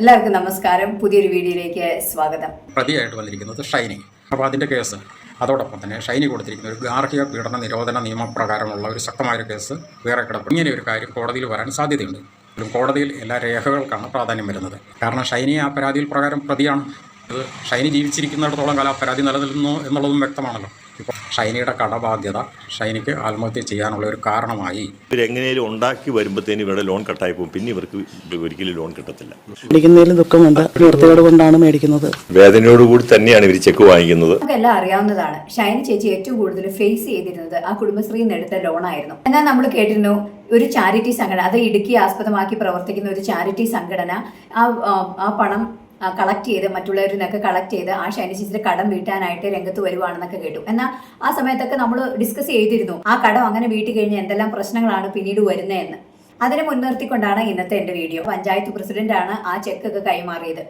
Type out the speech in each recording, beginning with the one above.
എല്ലാവർക്കും നമസ്കാരം. പുതിയൊരു വീഡിയോയിലേക്ക് സ്വാഗതം. പ്രതിയായിട്ട് വന്നിരിക്കുന്നത് ഷൈനി. അപ്പോൾ അതിന്റെ കേസ്. അതോടൊപ്പം തന്നെ ഷൈനി കൊടുത്തിരിക്കുന്ന ഒരു ഗാർഹിക പീഡന നിരോധന നിയമപ്രകാരമുള്ള ഒരു ശക്തമായ കേസ് വേറെ കിടപ്പ് ഇങ്ങനെ ഒരു കാര്യം കോടതിയിൽ വരാൻ സാധ്യതയുണ്ട്. കോടതിയിൽ എല്ലാ രേഖകൾക്കാണ് പ്രാധാന്യം വരുന്നത്. കാരണം ഷൈനി ആ പരാതിയിൽ പ്രകാരം പ്രതിയാണ്. ഇത് ഷൈനി ജീവിച്ചിരിക്കുന്നിടത്തോളം കാലം ആ പരാതി നിലനിൽക്കുന്നു എന്നുള്ളതും വ്യക്തമാണല്ലോ. ഇപ്പോൾ ഷൈനിയുടെ കടബാധ്യത ഷൈനിക്ക് ആത്മഹത്യ ചെയ്യാനുള്ള ഒരു കാരണമായി. ഇവരെങ്ങനെയും ഉണ്ടാക്കി വരുമ്പോഴത്തേനും ഇവരുടെ ലോൺ കട്ടായി പോകും. പിന്നെ ഇവർക്ക് ഒരിക്കലും ലോൺ കിട്ടത്തില്ല. മേടിക്കുന്നതിലും ദുഃഖമുണ്ട്. വൃത്തികേട് കൊണ്ടാണ് മേടിക്കുന്നത്. വേദനയോടുകൂടി തന്നെയാണ് ഇവർ ചെക്ക് വാങ്ങിക്കുന്നത്. നമുക്കെല്ലാം അറിയാവുന്നതാണ്. ഷൈനി ചേച്ചി ഏറ്റവും കൂടുതൽ ഫേസ് ചെയ്തിരുന്നത് ആ കുടുംബശ്രീയിൽ നിന്ന് എടുത്ത ലോണായിരുന്നു എന്നാൽ നമ്മൾ കേട്ടിരുന്നു ഒരു ചാരിറ്റി സംഘടന അത് ഇടുക്കി ആസ്പദമാക്കി പ്രവർത്തിക്കുന്ന ഒരു ചാരിറ്റി സംഘടന ആ- ആ പണം കളക്ട് ചെയ്ത് മറ്റുള്ളവരിൽ നിന്നൊക്കെ കളക്ട് ചെയ്ത് ആ ഷൈനി ചേച്ചിയുടെ കടം വീട്ടാനായിട്ട് രംഗത്ത് വരുവാണെന്നൊക്കെ കേട്ടു. എന്നാൽ ആ സമയത്തൊക്കെ നമ്മൾ ഡിസ്കസ് ചെയ്തിരുന്നു ആ കടം അങ്ങനെ വീട്ടി കഴിഞ്ഞ് എന്തെല്ലാം പ്രശ്നങ്ങളാണ് പിന്നീട് വരുന്നതെന്ന്. അതിനെ മുൻനിർത്തിക്കൊണ്ടാണ് ഇന്നത്തെ എന്റെ വീഡിയോ പഞ്ചായത്ത് പ്രസിഡന്റാണ് ആ ചെക്കൊക്കെ കൈമാറിയത്.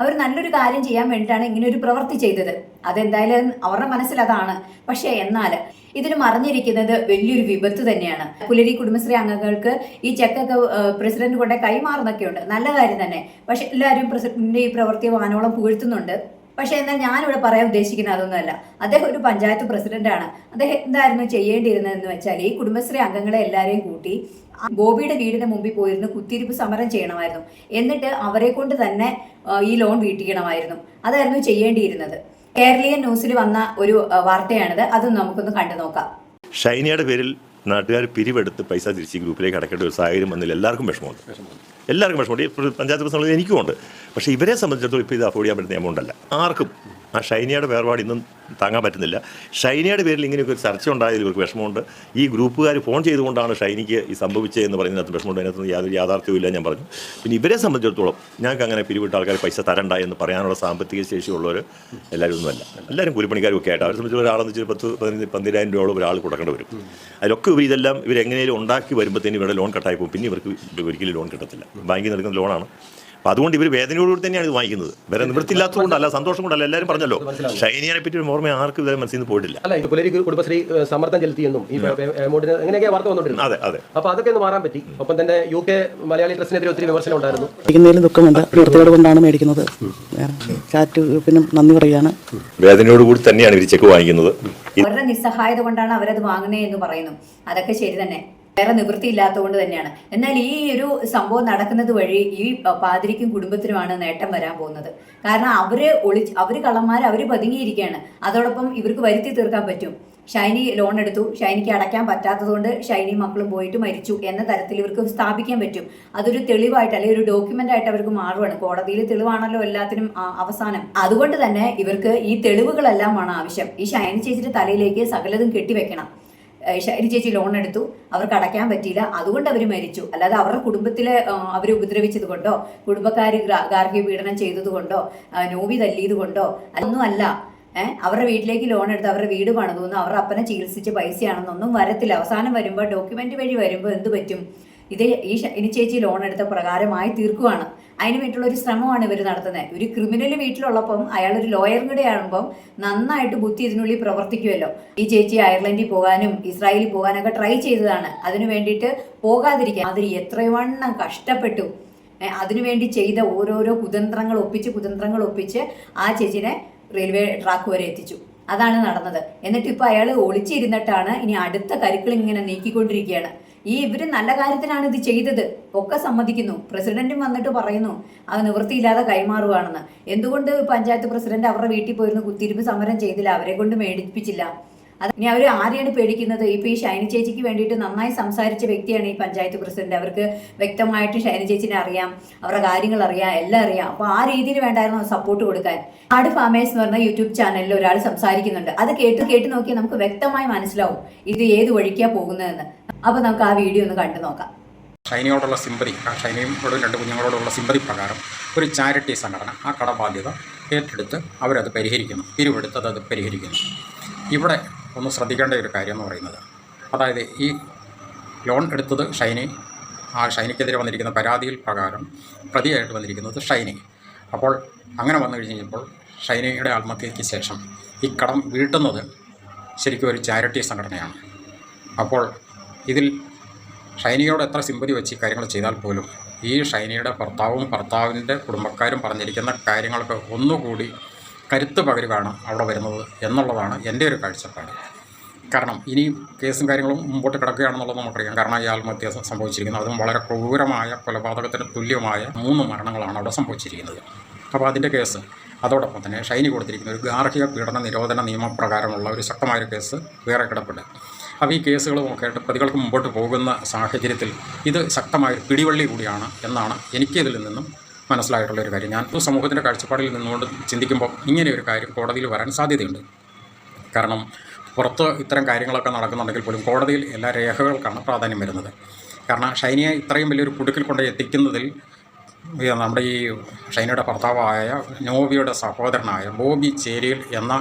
അവർ നല്ലൊരു കാര്യം ചെയ്യാൻ വേണ്ടിയിട്ടാണ് ഇങ്ങനെ ഒരു പ്രവൃത്തി ചെയ്തത്. അതെന്തായാലും അവരുടെ മനസ്സിൽ അതാണ്. പക്ഷേ എന്നാൽ ഇതിന് മറിഞ്ഞിരിക്കുന്നത് വലിയൊരു വിപത്ത് തന്നെയാണ്. പുലരി കുടുംബശ്രീ അംഗങ്ങൾക്ക് ഈ ചെക്കൊക്കെ പ്രസിഡന്റ് കൊണ്ട് കൈമാറുന്നൊക്കെ ഉണ്ട് നല്ല കാര്യം തന്നെ. പക്ഷെ എല്ലാവരും പ്രസിഡന്റിന്റെ ഈ പ്രവൃത്തി വാനോളം പുകഴ്ത്തുന്നുണ്ട്. പക്ഷെ എന്നാൽ ഞാനിവിടെ പറയാൻ ഉദ്ദേശിക്കുന്നത് അതൊന്നുമല്ല. അദ്ദേഹം ഒരു പഞ്ചായത്ത് പ്രസിഡന്റാണ് അദ്ദേഹം എന്തായിരുന്നു ചെയ്യേണ്ടിയിരുന്നതെന്ന് വെച്ചാൽ ഈ കുടുംബശ്രീ അംഗങ്ങളെ എല്ലാവരെയും കൂട്ടി ഗോപിയുടെ ബോബിയുടെ വീടിന് മുമ്പിൽ പോയിരുന്ന് കുത്തിരിപ്പ് സമരം ചെയ്യണമായിരുന്നു. എന്നിട്ട് അവരെ കൊണ്ട് തന്നെ ഈ ലോൺ വീട്ടിക്കണമായിരുന്നു. അതായിരുന്നു ചെയ്യേണ്ടിയിരുന്നത്. കേരളീയ ന്യൂസിൽ വന്ന ഒരു വാർത്തയാണിത്. അതും നമുക്കൊന്ന് കണ്ടു നോക്കാം. ഷൈനിയുടെ പേരിൽ നാട്ടുകാർ പിരിവെടുത്ത് പൈസ തിരിച്ച് ഗ്രൂപ്പിലേക്ക് അടക്കേണ്ട ഒരു സാഹചര്യം വന്നില്ല. എല്ലാവർക്കും വിഷമമുണ്ട്. എല്ലാവർക്കും വിഷമമുണ്ട്. പഞ്ചായത്ത് പ്രസിഡന്റ് എനിക്കുമുണ്ട്. പക്ഷേ ഇവരെ സംബന്ധിച്ചിടത്തോളം ഇപ്പോൾ ഇത് അഫോർഡ് ചെയ്യാൻ പറ്റുന്ന എമൗണ്ട് അല്ല ആർക്കും ആ ഷൈനിയുടെ വേർപാട് ഇന്നും താങ്ങാൻ പറ്റുന്നില്ല. ഷൈനിയുടെ പേരിൽ ഇങ്ങനെയൊക്കെ ഒരു ചർച്ച ഉണ്ടായതിൽ ഇവർക്ക് വിഷമമുണ്ട്. ഈ ഗ്രൂപ്പുകാർ ഫോൺ ചെയ്തുകൊണ്ടാണ് ഷൈനിക്ക് ഈ സംഭവിച്ചതെന്ന് പറയുന്നതിനകത്ത് വിഷമമുണ്ട്. അതിനകത്ത് യാതൊരു യാഥാർത്ഥ്യവും ഞാൻ പറഞ്ഞു. പിന്നെ ഇവരെ സംബന്ധിച്ചിടത്തോളം ഞങ്ങൾക്ക് അങ്ങനെ പിരിവിട്ട ആൾക്കാർ പൈസ തരണ്ട എന്ന് പറയാനുള്ള സാമ്പത്തിക ശേഷിയുള്ളവർ എല്ലാവരും ഒന്നുമല്ല. എല്ലാവരും കൂലിപ്പണിക്കാരും ഒക്കെ ആയിട്ട് അവരെ സംബന്ധിച്ച് ഒരാളെന്ന് വെച്ചാൽ പത്ത് പതിനഞ്ച് പന്തിരായിരം രൂപയോളം ഒരാൾ കൊടുക്കേണ്ടി വരും. അതിലൊക്കെ ഇവർ ഇതെല്ലാം ഇവരെങ്ങനെയും ഉണ്ടാക്കി വരുമ്പോഴത്തേനും ഇവരുടെ ലോൺ കട്ടായി പോകും. പിന്നെ ഇവർക്ക് ഒരിക്കലും ലോൺ കിട്ടത്തില്ല. ബാങ്കിൽ നിന്ന് എടുക്കുന്ന ലോണാണ്. അപ്പോൾ അതുകൊണ്ട് ഇവർ വേദനയോടുകൂടി തന്നെയാണ് ഇത് വാങ്ങിക്കുന്നത്. വേറെ നിവൃത്തിയില്ലാത്തതുകൊണ്ടല്ല സന്തോഷം കൊണ്ടല്ല എല്ലാവരും പറഞ്ഞല്ലോ. ഷൈനിയെ പറ്റി ഒരു ഓർമ്മ ആർക്കും ഇതുവരെ മനസ്സിൽ നിന്ന് പോയിട്ടില്ല. അല്ല ഇത് ഒരു കുടുംബശ്രീ സമ്മർദ്ദം ചെലുത്തിയെന്നും ഈ എമൗണ്ടിന് എങ്ങനെയൊക്കെ വാർത്ത വന്നോണ്ടിരുന്നു. അതെ അതെ. അപ്പോൾ അതൊക്കെ ഒന്ന് മാറാൻ പറ്റി. ഒപ്പം തന്നെ യു കെ മലയാളി ഡ്രസ്സിനെതിരെ ഒത്തിരി വിമർശനം ഉണ്ടായിരുന്നു. മേടിക്കുന്നതിലും ദുഃഖമുണ്ട്. വൃത്തിയോട് കൊണ്ടാണ് മേടിക്കുന്നത്. വേറെ ചാറ്റ് ഗ്രൂപ്പിനും നന്ദി പറയുകയാണ്. വേദനയോടുകൂടി തന്നെയാണ് ഇവർ ചെക്ക് വാങ്ങിക്കുന്നത്. അവരുടെ നിസ്സഹായത കൊണ്ടാണ് അവരത് വാങ്ങുന്നത് എന്ന് പറയുന്നു. അതൊക്കെ ശരി തന്നെ. വേറെ നിവൃത്തിയില്ലാത്തതുകൊണ്ട് തന്നെയാണ്. എന്നാൽ ഈ ഒരു സംഭവം നടക്കുന്നത് വഴി ഈ പാതിരിക്കും കുടുംബത്തിനുമാണ് നേട്ടം വരാൻ പോകുന്നത്. കാരണം അവർ ഒളി അവർ കള്ളന്മാർ അവർ പതുങ്ങിയിരിക്കുകയാണ്. അതോടൊപ്പം ഇവർക്ക് വരുത്തി തീർക്കാൻ പറ്റും. ഷൈനി ലോൺ എടുത്തു. ഷൈനിക്ക് അടയ്ക്കാൻ പറ്റാത്തതുകൊണ്ട് ഷൈനി മക്കളും പോയിട്ട് മരിച്ചു എന്ന തരത്തിൽ ഇവർക്ക് സ്ഥാപിക്കാൻ പറ്റും. അതൊരു തെളിവായിട്ട് അല്ലെങ്കിൽ ഒരു ഡോക്യുമെന്റ് ആയിട്ട് അവർക്ക് മാറുവാണ്. കോടതിയിൽ തെളിവാണല്ലോ എല്ലാത്തിനും അവസാനം. അതുകൊണ്ട് തന്നെ ഇവർക്ക് ഈ തെളിവുകളെല്ലാമാണ് ആവശ്യം. ഈ ഷൈനി ചേച്ചിയുടെ തലയിലേക്ക് സകലതും കെട്ടിവെക്കണം. ഏഹ് ചേച്ചി ലോൺ എടുത്തു. അവർക്ക് അടയ്ക്കാൻ പറ്റിയില്ല. അതുകൊണ്ട് അവർ മരിച്ചു. അല്ലാതെ അവരുടെ കുടുംബത്തിലെ അവർ ഉപദ്രവിച്ചത് കൊണ്ടോ കുടുംബക്കാർ ഗാർഹിക പീഡനം ചെയ്തത് കൊണ്ടോ നോവി തല്ലിയത് കൊണ്ടോ അതൊന്നും അല്ല ഏഹ് അവരുടെ വീട്ടിലേക്ക് ലോൺ എടുത്ത് അവരുടെ വീട് പണിതുന്നു അവരുടെ അപ്പനെ ചികിത്സിച്ച് പൈസയാണെന്നൊന്നും വരത്തില്ല. അവസാനം വരുമ്പോൾ ഡോക്യുമെന്റ് വഴി വരുമ്പോൾ എന്ത് പറ്റും? ഇത് ഈ ഇനി ചേച്ചി ലോൺ എടുത്ത പ്രകാരമായി തീർക്കുവാണ്. അതിന് വേണ്ടിയുള്ള ഒരു ശ്രമമാണ് ഇവർ നടത്തുന്നത് ഒരു ക്രിമിനൽ വീട്ടിലുള്ളപ്പം അയാൾ ഒരു ലോയറും കൂടെ ആകുമ്പം നന്നായിട്ട് ബുദ്ധി ഇതിനുള്ളിൽ പ്രവർത്തിക്കുമല്ലോ ഈ ചേച്ചി അയർലൻഡിൽ പോകാനും ഇസ്രായേലിൽ പോകാനൊക്കെ ട്രൈ ചെയ്തതാണ്. അതിനു വേണ്ടിയിട്ട് പോകാതിരിക്കാൻ അതിൽ എത്രവണ്ണം കഷ്ടപ്പെട്ടു. അതിനുവേണ്ടി ചെയ്ത ഓരോരോ കുതന്ത്രങ്ങൾ ഒപ്പിച്ച് കുതന്ത്രങ്ങൾ ഒപ്പിച്ച് ആ ചേച്ചിനെ റെയിൽവേ ട്രാക്ക് വരെ എത്തിച്ചു. അതാണ് നടന്നത്. എന്നിട്ട് ഇപ്പൊ അയാൾ ഒളിച്ചിരുന്നിട്ടാണ് ഇനി അടുത്ത കരുക്കൾ ഇങ്ങനെ നീക്കിക്കൊണ്ടിരിക്കുകയാണ്. ഈ ഇവർ നല്ല കാര്യത്തിനാണ് ഇത് ചെയ്തത്. ഒക്കെ സമ്മതിക്കുന്നു. പ്രസിഡന്റും വന്നിട്ട് പറയുന്നു അത് നിവൃത്തിയില്ലാതെ കൈമാറുകയാണെന്ന് എന്തുകൊണ്ട് പഞ്ചായത്ത് പ്രസിഡന്റ് അവരുടെ വീട്ടിൽ പോയിരുന്നു? കുത്തിരിപ്പ് സമരം ചെയ്തില്ല. അവരെ കൊണ്ട് മേടിപ്പിച്ചില്ല. അത് ഇനി അവർ ആരെയാണ് പേടിക്കുന്നത്? ഇപ്പൊ ഈ ഷൈനി ചേച്ചിക്ക് വേണ്ടിയിട്ട് നന്നായി സംസാരിച്ച വ്യക്തിയാണ് ഈ പഞ്ചായത്ത് പ്രസിഡന്റ്. അവർക്ക് വ്യക്തമായിട്ട് ഷൈനി ചേച്ചിനെ അറിയാം അവരുടെ കാര്യങ്ങൾ അറിയാം എല്ലാം അറിയാം. അപ്പൊ ആ രീതിയിൽ വേണ്ടായിരുന്നു സപ്പോർട്ട് കൊടുക്കാൻ. ആട് ഫാമേഴ്സ് എന്ന് പറഞ്ഞ യൂട്യൂബ് ചാനലിൽ ഒരാൾ സംസാരിക്കുന്നുണ്ട്. അത് കേട്ട് കേട്ട് നോക്കിയാൽ നമുക്ക് വ്യക്തമായി മനസ്സിലാവും ഇത് ഏത് വഴിക്കാ പോകുന്നതെന്ന്. അപ്പൊ നമുക്ക് ആ വീഡിയോ ഒന്ന് കണ്ടു നോക്കാം. ഷൈനിയോടുള്ള സിമ്പതി ആ ഷൈനിയോടും രണ്ട് കുഞ്ഞുങ്ങളോടുള്ള സിമ്പതി പ്രകാരം ഒരു ചാരിറ്റി സംഘടന ആ കടബാധ്യത ഏറ്റെടുത്ത് അവരത് പരിഹരിക്കുന്നു പിരിവെടുത്ത് അത് പരിഹരിക്കുന്നു. ഇവിടെ ഒന്ന് ശ്രദ്ധിക്കേണ്ട ഒരു കാര്യം എന്ന് പറയുന്നത്. അതായത് ഈ ലോൺ എടുത്തത് ഷൈനി ആ ഷൈനിക്കെതിരെ വന്നിരിക്കുന്ന പരാതിയിൽ പ്രകാരം പ്രതിയായിട്ട് വന്നിരിക്കുന്നത് ഷൈനി. അപ്പോൾ അങ്ങനെ വന്നു കഴിഞ്ഞപ്പോൾ ഷൈനിയുടെ ആത്മഹത്യയ്ക്ക് ശേഷം ഈ കടം വീട്ടുന്നത് ശരിക്കും ഒരു ചാരിറ്റി സംഘടനയാണ്. അപ്പോൾ ഇതിൽ ഷൈനിയോട് എത്ര സിമ്പതി വെച്ച് കാര്യങ്ങൾ ചെയ്താൽ പോലും ഈ ഷൈനിയുടെ ഭർത്താവും ഭർത്താവിന്റെ കുടുംബക്കാരും പറഞ്ഞിരിക്കുന്ന കാര്യങ്ങൾക്ക് ഒന്നുകൂടി കരുത്ത് പകരുകയാണ് അവിടെ വരുന്നത് എന്നുള്ളതാണ് എന്റെ ഒരു കാഴ്ചപ്പാട്. കാരണം ഇനിയും കേസും കാര്യങ്ങളും മുമ്പോട്ട് കിടക്കുകയാണെന്നുള്ളത് നമുക്കറിയാം. കാരണം ഈ ആത്മഹത്യ സംഭവിച്ചിരിക്കുന്നത്. അതും വളരെ ക്രൂരമായ കൊലപാതകത്തിന് തുല്യമായ മൂന്ന് മരണങ്ങളാണ് അവിടെ സംഭവിച്ചിരിക്കുന്നത്. അപ്പോൾ അതിന്റെ കേസ് അതോടൊപ്പം തന്നെ ഷൈനി കൊടുത്തിരിക്കുന്ന ഒരു ഗാർഹിക പീഡന നിരോധന നിയമപ്രകാരമുള്ള ഒരു ശക്തമായൊരു കേസ് വേറെ കിടപ്പുണ്ട്. അപ്പോൾ ഈ കേസുകളും ഒക്കെ ആയിട്ട് പ്രതികൾക്ക് മുമ്പോട്ട് പോകുന്ന സാഹചര്യത്തിൽ ഇത് ശക്തമായ പിടിവള്ളി കൂടിയാണ് എന്നാണ് എനിക്കിതിൽ നിന്നും മനസ്സിലായിട്ടുള്ള ഒരു കാര്യം. ഞാൻ സമൂഹത്തിന്റെ കാഴ്ചപ്പാടിൽ നിന്നുകൊണ്ട് ചിന്തിക്കുമ്പോൾ ഇങ്ങനെ ഒരു കാര്യം കോടതിയിൽ വരാൻ സാധ്യതയുണ്ട്. കാരണം പുറത്ത് ഇത്തരം കാര്യങ്ങളൊക്കെ നടക്കുന്നുണ്ടെങ്കിൽ പോലും കോടതിയിൽ എല്ലാ രേഖകൾക്കാണ് പ്രാധാന്യം വരുന്നത്. കാരണം ഷൈനിയെ ഇത്രയും വലിയൊരു കുടുക്കിൽ കൊണ്ട് എത്തിക്കുന്നതിൽ നമ്മുടെ ഈ ഷൈനയുടെ ഭർത്താവായ നോബിയുടെ സഹോദരനായ ബോബി ചേരിയിൽ എന്ന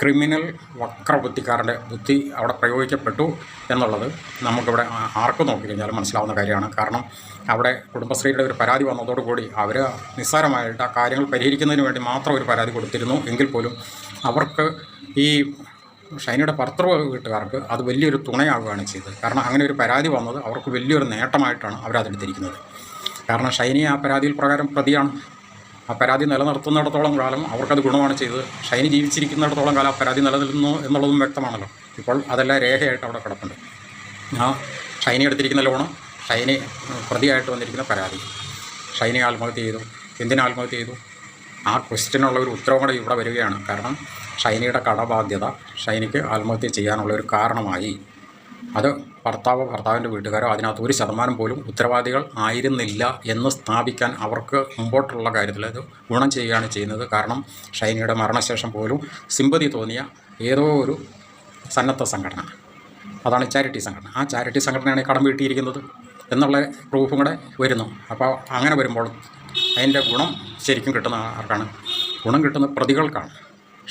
ക്രിമിനൽ വക്രബുദ്ധിക്കാരന്റെ ബുദ്ധി അവിടെ പ്രയോഗിക്കപ്പെട്ടു എന്നുള്ളത് നമുക്കിവിടെ ആർക്ക് നോക്കിക്കഴിഞ്ഞാലും മനസ്സിലാവുന്ന കാര്യമാണ്. കാരണം അവിടെ കുടുംബശ്രീയുടെ ഒരു പരാതി വന്നതോടുകൂടി അവർ നിസ്സാരമായിട്ട് ആ കാര്യങ്ങൾ പരിഹരിക്കുന്നതിന് വേണ്ടി മാത്രം ഒരു പരാതി കൊടുത്തിരുന്നു. എങ്കിൽ പോലും അവർക്ക് ഈ ഷൈനയുടെ ഭർത്തൃ വീട്ടുകാർക്ക് അത് വലിയൊരു തുണയാവുകയാണ് ചെയ്തത്. കാരണം അങ്ങനെ ഒരു പരാതി വന്നത് അവർക്ക് വലിയൊരു നേട്ടമായിട്ടാണ് അവരതെടുത്തിരിക്കുന്നത് കാരണം ഷൈനി ആ പരാതിയിൽ പ്രകാരം പ്രതിയാണ്. ആ പരാതി നിലനിർത്തുന്നിടത്തോളം കാലം അവർക്കത് ഗുണമാണ് ചെയ്തത്. ഷൈനി ജീവിച്ചിരിക്കുന്നിടത്തോളം കാലം ആ പരാതി നിലനിൽക്കുന്നു എന്നുള്ളതും വ്യക്തമാണല്ലോ. ഇപ്പോൾ അതെല്ലാം രേഖയായിട്ട് അവിടെ കിടപ്പുണ്ട്. ആ ഷൈനി എടുത്തിരിക്കുന്ന ലോണ് ഷൈനി പ്രതിയായിട്ട് വന്നിരിക്കുന്ന പരാതി. ഷൈനി ആത്മഹത്യ ചെയ്തു. എന്തിനാ ആത്മഹത്യ ചെയ്തു? ആ ക്വസ്റ്റ്യനുള്ള ഒരു ഉത്തരവും കൂടെ ഇവിടെ വരികയാണ്. കാരണം ഷൈനിയുടെ കടബാധ്യത ഷൈനിക്ക് ആത്മഹത്യ ചെയ്യാനുള്ള ഒരു കാരണമായി. അത് ഭർത്താവോ ഭർത്താവിന്റെ വീട്ടുകാരോ അതിനകത്ത് ഒരു ശതമാനം പോലും ഉത്തരവാദികൾ ആയിരുന്നില്ല എന്ന് സ്ഥാപിക്കാൻ അവർക്ക് മുമ്പോട്ടുള്ള കാര്യത്തിൽ അത് ഗുണം ചെയ്യുകയാണ് ചെയ്യുന്നത്. കാരണം ഷൈനിയുടെ മരണശേഷം പോലും സിമ്പതി തോന്നിയ ഏതോ ഒരു സന്നദ്ധ സംഘടന. അതാണ് ചാരിറ്റി സംഘടന. ആ ചാരിറ്റി സംഘടനയാണ് കടം വീട്ടിയിരിക്കുന്നത് എന്നുള്ള പ്രൂഫും കൂടെ വരുന്നു. അപ്പോൾ അങ്ങനെ വരുമ്പോൾ അതിന്റെ ഗുണം ശരിക്കും കിട്ടുന്ന ആർക്കാണ്? ഗുണം കിട്ടുന്ന പ്രതികൾക്കാണ്.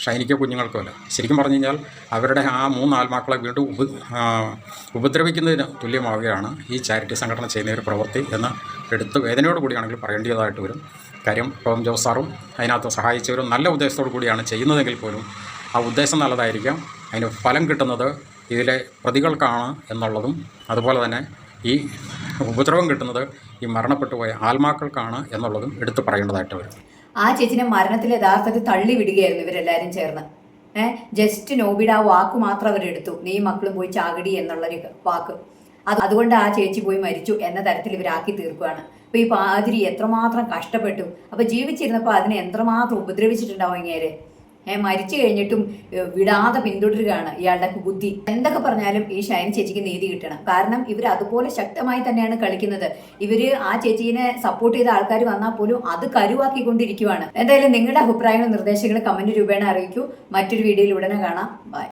ഷൈനിക്കോ കുഞ്ഞുങ്ങൾക്കോ അല്ല. ശരിക്കും പറഞ്ഞു കഴിഞ്ഞാൽ അവരുടെ ആ മൂന്ന് ആത്മാക്കളെ വീണ്ടും ഉപ ഉപദ്രവിക്കുന്നതിന് തുല്യമാവുകയാണ് ഈ ചാരിറ്റി സംഘടന ചെയ്യുന്ന ഒരു പ്രവൃത്തി എന്ന് എടുത്ത് വേദനയോട് കൂടിയാണെങ്കിൽ പറയേണ്ടതായിട്ട് വരും. കാര്യം ടോം ജോസ് സാറും അതിനകത്ത് സഹായിച്ചവരും നല്ല ഉദ്ദേശത്തോടു കൂടിയാണ് ചെയ്യുന്നതെങ്കിൽ പോലും ആ ഉദ്ദേശം നല്ലതായിരിക്കാം. അതിന് ഫലം കിട്ടുന്നത് ഇതിലെ പ്രതികൾക്കാണ് എന്നുള്ളതും അതുപോലെ തന്നെ ഈ ഉപദ്രവം കിട്ടുന്നത് ഈ മരണപ്പെട്ടുപോയ ആത്മാക്കൾക്കാണ് എന്നുള്ളതും എടുത്തു പറയേണ്ടതായിട്ട് വരും. ആ ചേച്ചിനെ മരണത്തിൽ യഥാർത്ഥത്തിൽ തള്ളി വിടുകയായിരുന്നു ഇവരെല്ലാരും ചേർന്ന്. ഏഹ് ജസ്റ്റ് നോബിയുടെ ആ വാക്ക് മാത്രം അവരെടുത്തു നീ മക്കളും പോയി ചാകടി എന്നുള്ളൊരു വാക്ക്. അത് അതുകൊണ്ട് ആ ചേച്ചി പോയി മരിച്ചു എന്ന തരത്തിൽ ഇവരാക്കി തീർക്കുകയാണ്. അപ്പൊ ഈ പാതിരി എത്രമാത്രം കഷ്ടപ്പെട്ടു. അപ്പൊ ജീവിച്ചിരുന്നപ്പോൾ അതിനെ എത്രമാത്രം ഉപദ്രവിച്ചിട്ടുണ്ടാവും ഇങ്ങേര്? മരിച്ചു കഴിഞ്ഞിട്ടും വിടാതെ പിന്തുടരുകയാണ് ഇയാളുടെ ബുദ്ധി. എന്തൊക്കെ പറഞ്ഞാലും ഈ ഷൈൻ ചേച്ചിക്ക് നീതി കിട്ടണം. കാരണം ഇവർ അതുപോലെ ശക്തമായി തന്നെയാണ് കളിക്കുന്നത്. ഇവർ ആ ചേച്ചീനെ സപ്പോർട്ട് ചെയ്ത ആൾക്കാർ വന്നാൽ പോലും അത് കരുവാക്കിക്കൊണ്ടിരിക്കുവാണ്. എന്തായാലും നിങ്ങളുടെ അഭിപ്രായങ്ങളും നിർദ്ദേശങ്ങളും കമന്റ് രൂപേണ അറിയിക്കൂ. മറ്റൊരു വീഡിയോയിൽ ഉടനെ കാണാം. ബൈ